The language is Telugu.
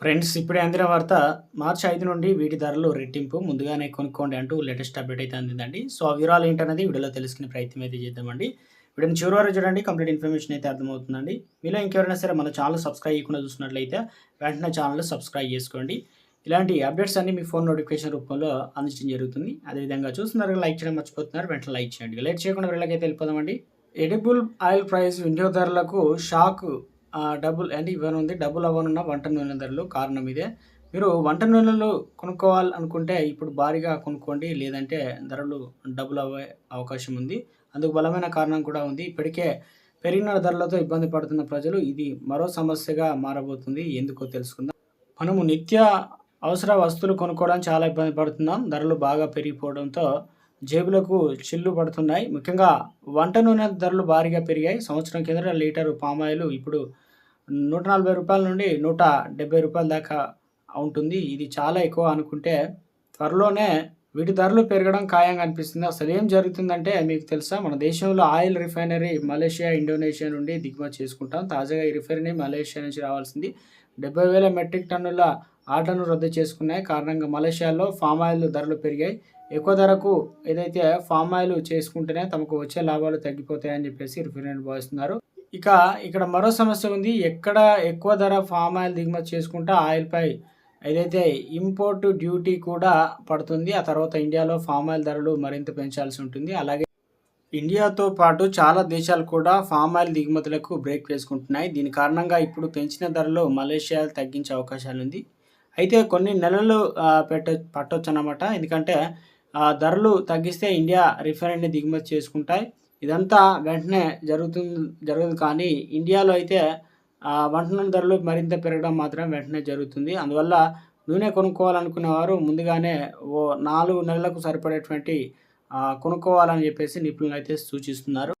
ఫ్రెండ్స్ ఇప్పుడే అందిన వార్త మార్చి ఐదు నుండి వీటి ధరలు రెట్టింపు. ముందుగానే కొనుక్కోండి అంటూ లేటెస్ట్ అప్డేట్ అయితే అందిందండి. సో ఆ వివరాలు ఏంటనేది వీడియోలో తెలుసుకునే ప్రయత్నం అయితే చేద్దామండి. వీడియోని చివరి వరకు చూడండి కంప్లీట్ ఇన్ఫర్మేషన్ అయితే అర్థమవుతుందండి. మీలో ఇంకెవరైనా సరే మన ఛానల్ సబ్స్క్రైబ్ చేయకుండా చూసినట్లయితే వెంటనే ఛానల్ సబ్స్క్రైబ్ చేసుకోండి. ఇలాంటి అప్డేట్స్ అన్ని మీ ఫోన్ నోటిఫికేషన్ రూపంలో అందించడం జరుగుతుంది. అదేవిధంగా చూస్తున్నారు లైక్ చేయడం మర్చిపోతున్నారు వెంటనే లైక్ చేయండి. లేట్ చేయకుండా వీళ్ళకైతే వెళ్ళిపోదామండి. ఎడిబుల్ ఆయిల్ ప్రైస్ వినియోగదారులకు షాక్ డబుల్ అంటే ఇవ్వనుంది డబుల్ అవ్వనున్న వంట నూనె ధరలు కారణం ఇదే. మీరు వంట నూనెలు కొనుక్కోవాలనుకుంటే ఇప్పుడు భారీగా కొనుక్కోండి. లేదంటే ధరలు డబుల్ అవ్వే అవకాశం ఉంది. అందుకు బలమైన కారణం కూడా ఉంది. ఇప్పటికే పెరిగిన ధరలతో ఇబ్బంది పడుతున్న ప్రజలు ఇది మరో సమస్యగా మారబోతుంది. ఎందుకో తెలుసుకుందాం. మనము నిత్య అవసర వస్తువులు కొనుక్కోవడానికి చాలా ఇబ్బంది పడుతున్నాం. ధరలు బాగా పెరిగిపోవడంతో జేబులకు చిల్లు పడుతున్నాయి. ముఖ్యంగా వంట నూనె ధరలు భారీగా పెరిగాయి. సంవత్సరం కిందట లీటరు పామాయిల్ ఇప్పుడు నూట నలభై రూపాయల నుండి నూట డెబ్బై రూపాయల దాకా ఉంటుంది. ఇది చాలా ఎక్కువ అనుకుంటే త్వరలోనే వీటి ధరలు పెరగడం ఖాయంగా అనిపిస్తుంది. అసలు ఏం జరుగుతుందంటే మీకు తెలుసా? మన దేశంలో ఆయిల్ రిఫైనరీ మలేషియా ఇండోనేషియా నుండి దిగుమతి చేసుకుంటాం. తాజాగా ఈ రిఫైనరీ మలేషియా నుంచి రావాల్సింది డెబ్బై వేల మెట్రిక్ టన్నుల ఆర్డర్ను రద్దు చేసుకున్నాయి. కారణంగా మలేషియాలో ఫామ్ ఆయిల్ ధరలు పెరిగాయి. ఎక్కువ ధరకు ఏదైతే ఫామ్ ఆయిల్ చేసుకుంటేనే తమకు వచ్చే లాభాలు తగ్గిపోతాయని చెప్పేసి రిఫైనరీ భావిస్తున్నారు. ఇక ఇక్కడ మరో సమస్య ఉంది. ఎక్కడ ఎక్కువ ధర ఫామ్ ఆయిల్ దిగుమతి చేసుకుంటే ఆయిల్పై ఏదైతే ఇంపోర్ట్ డ్యూటీ కూడా పడుతుంది ఆ తర్వాత ఇండియాలో ఫామ్ ఆయిల్ ధరలు మరింత పెంచాల్సి ఉంటుంది. అలాగే ఇండియాతో పాటు చాలా దేశాలు కూడా ఫామ్ ఆయిల్ దిగుమతులకు బ్రేక్ వేసుకుంటున్నాయి. దీని కారణంగా ఇప్పుడు పెంచిన ధరలు మలేషియా తగ్గించే అవకాశాలు ఉంది అయితే కొన్ని నెలలు పెట్ట పట్టొచ్చు అన్నమాట ఎందుకంటే ఆ, ధరలు తగ్గిస్తే ఇండియా రిఫైనరీని దిగుమతి చేసుకుంటాయి. ఇదంతా వెంటనే జరుగుతుంది జరగదు. కానీ ఇండియాలో అయితే వంట ధరలు మరింత పెరగడం మాత్రం వెంటనే జరుగుతుంది. అందువల్ల నూనె కొనుక్కోవాలనుకునే వారు ముందుగానే ఓ నాలుగు నెలలకు సరిపడేటువంటి కొనుక్కోవాలని చెప్పేసి నిపుణులు అయితే సూచిస్తున్నారు.